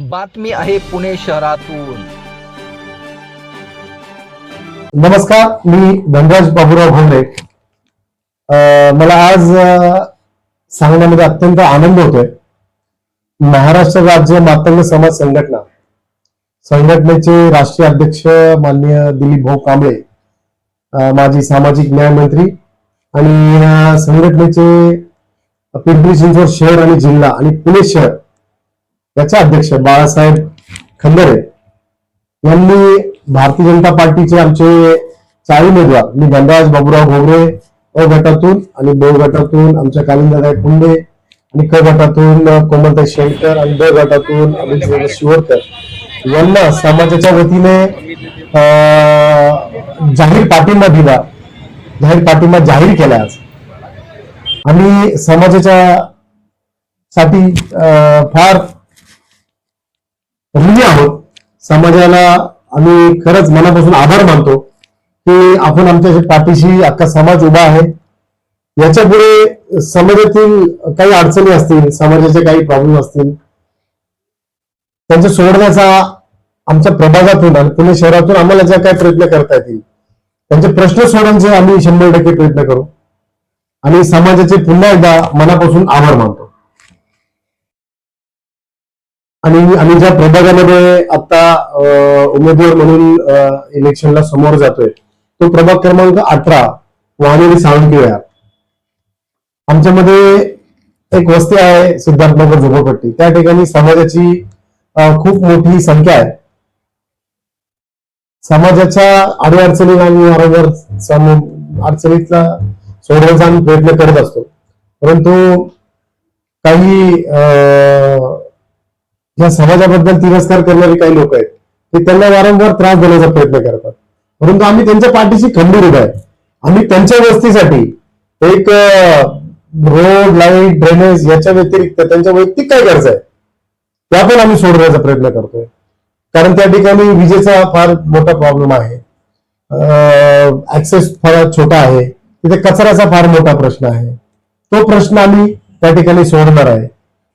बातमी आहे पुणे शहरातून. नमस्कार मी धनराज बाबूराव भोंगरे. अं, मला आज सांगण्यामध्ये अत्यंत आनंद होतोय. महाराष्ट्र राज्य मातंग समाज संघटना संघटनेचे राष्ट्रीय अध्यक्ष माननीय दिलीप भाऊ कांबळे माजी सामाजिक न्याय मंत्री आणि संघटनेचे पिंपरी चिंचवड शहर आणि जिल्हा आणि पुणे शहर याचे अध्यक्ष बाळासाहेब खंदरे यांनी भारतीय जनता पार्टीचे आमचे चाळी उमेदवार मी धनराज बाबुराव घोगरे अ गटातून आणि ब गटातून आमच्या कालिंदादाई कुंडे आणि क गटातून कोमलताई शेळकर आणि ब गटातून अभिजित शिवरकर यांना समाजाच्या वतीने जाहीर पाठिंबा दिला. जाहीर पाठिंबा जाहीर केला आज. आम्ही समाजाच्या साठी फार ऋणी आहोत. समाजाला आम्ही खरंच मनापासून आभार मानतो की आपण आमच्या पाठीशी अख्खा समाज उभा आहे. याच्यापुढे समाजातील काही अडचणी असतील समाजाचे काही प्रॉब्लेम असतील त्यांचे सोडण्याचा आमच्या प्रभागातून आणि पुणे शहरातून आम्हाला ज्या काही प्रयत्न करता येतील त्यांचे प्रश्न सोडवण्याचे आम्ही शंभर टक्के प्रयत्न करू. आणि समाजाचे पुन्हा एकदा मनापासून आभार मानतो. आणि आम्ही ज्या प्रभागामध्ये आता उमेदवार म्हणून इलेक्शनला समोर जातोय तो प्रभाग क्रमांक अठरा वाहनेरी सावंती आमच्यामध्ये एक वस्ती आहे सिद्धार्थनगर झोपडपट्टी. त्या ठिकाणी समाजाची खूप मोठी संख्या आहे. समाजाच्या अडीअडचणी आम्ही वारंवार अडचणीतला सोडवण्याचा आम्ही प्रयत्न करत असतो. परंतु काही अं, या समाजाबद्दल तिरस्कार करणारे काही लोक आहेत ते त्यांना वारंवार त्रास देण्याचा प्रयत्न करतात. परंतु आम्ही त्यांच्या पाठीशी खंबीर उभा आहे. आम्ही त्यांच्या वस्तीसाठी एक रोड लाइट ड्रेनेज याच्या व्यतिरिक्त त्यांच्या वैयक्तिक काय गरज आहे त्या पण आम्ही सोडवण्याचा प्रयत्न करतोय. कारण त्या ठिकाणी विजेचा फार मोठा प्रॉब्लेम आहे. ऍक्सेस फार छोटा आहे. तिथे कचऱ्याचा फार मोठा प्रश्न आहे. तो प्रश्न आम्ही त्या ठिकाणी सोडणार आहे.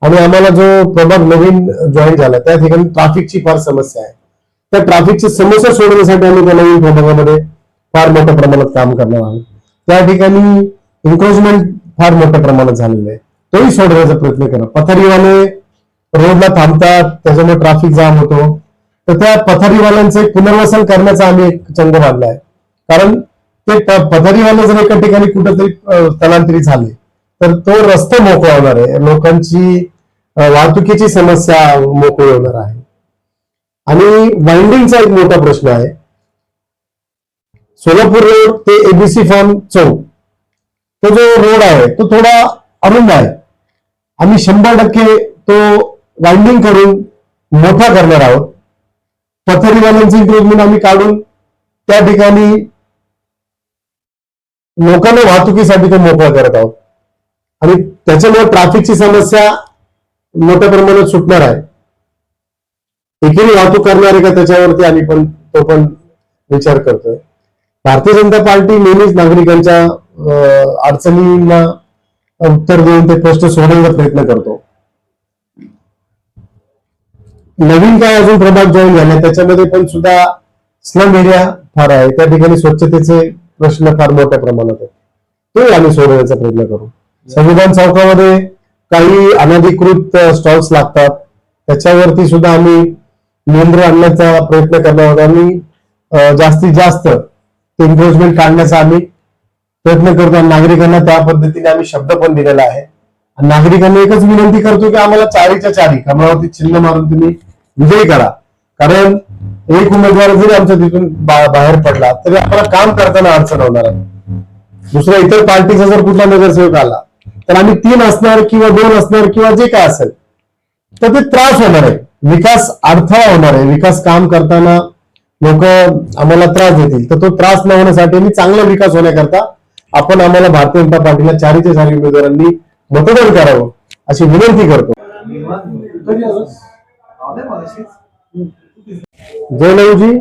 आणि आम्हाला जो प्रभाग नवीन जॉईन झाला त्या ठिकाणी ट्राफिकची फार समस्या आहे. त्या ट्राफिकची समस्या सोडवण्यासाठी आम्ही त्या नवीन प्रभागामध्ये फार मोठ्या प्रमाणात काम करणार आहोत. त्या ठिकाणी एन्क्रोचमेंट फार मोठ्या प्रमाणात झालेलं आहे. तोही सोडवण्याचा प्रयत्न करा. पथारीवाले रोडला थांबतात त्याच्यामुळे ट्राफिक जाम होतो. तर त्या पथारीवाल्यांचं पुनर्वसन करण्याचा आम्ही एक चंग बांधला आहे. कारण ते पथारीवाले जर एका ठिकाणी कुठेतरी स्थलांतरित झाले तर तो रस्ता मोकळा होणार आहे. लोकांची वाहतुकीची समस्या मोकळी होणार आहे. आणि वाइंडिंगचा एक मोठा प्रश्न आहे. सोलापूर रोड ते एबीसी फॉर्म चौक तो जो रोड आहे तो थोडा अरुंद आहे. आम्ही शंभर टक्के तो वाइंडिंग करून मोठा करणार आहोत. पथरीवाल्यांचे इम्प्रुव्हमेंट आम्ही काढून त्या ठिकाणी लोकांना वाहतुकीसाठी तो मोकळा करत आहोत. आणि त्याच्यामुळे ट्रॅफिकची समस्या मोठ्या प्रमाणात सुटणार आहे. एकेरी वाहतूक करणारे का त्याच्यावरती आम्ही पण तो पण विचार करतोय. भारतीय जनता पार्टी नेहमीच नागरिकांच्या अडचणींना उत्तर देऊन ते प्रश्न सोडवण्याचा प्रयत्न करतो. नवीन काय अजून प्रभाग जॉईन झाले त्याच्यामध्ये पण सुद्धा स्लम एरिया फार आहे. त्या ठिकाणी स्वच्छतेचे प्रश्न फार मोठ्या प्रमाणात आहेत. तो आम्ही सोडवण्याचा प्रयत्न करू. संविधान चौकामध्ये काही अनधिकृत स्टॉल्स लागतात. त्याच्यावरती सुद्धा आम्ही नियंत्रण आणण्याचा प्रयत्न करणार आहोत. आणि जास्तीत जास्त ते एन्क्रोचमेंट काढण्याचा आम्ही प्रयत्न करतो आणि नागरिकांना त्या पद्धतीने आम्ही शब्द पण दिलेला आहे. आणि नागरिकांना एकच विनंती करतो की आम्हाला चारीच्या चारी कमळावरती चिन्ह मारून तुम्ही विजयी करा. कारण एक उमेदवार जरी आमच्या तिथून बा- बाहेर पडला तरी आम्हाला काम करताना अडचण होणार आहे. दुसऱ्या इतर पार्टीचा जर कुठला नगरसेवक आला तर आम्ही तीन असणार किंवा दोन असणार किंवा जे काय असेल तर ते त्रास होणार आहे. विकास अडथळा होणार आहे. विकास काम करताना लोक आम्हाला त्रास देतील. तर तो त्रास न होण्यासाठी आणि चांगला विकास होण्याकरता आपण आम्हाला भारतीय जनता पार्टीला चारीच्या चारी उमेदवारांनी मतदान करावं अशी विनंती करतो. जय लहूजी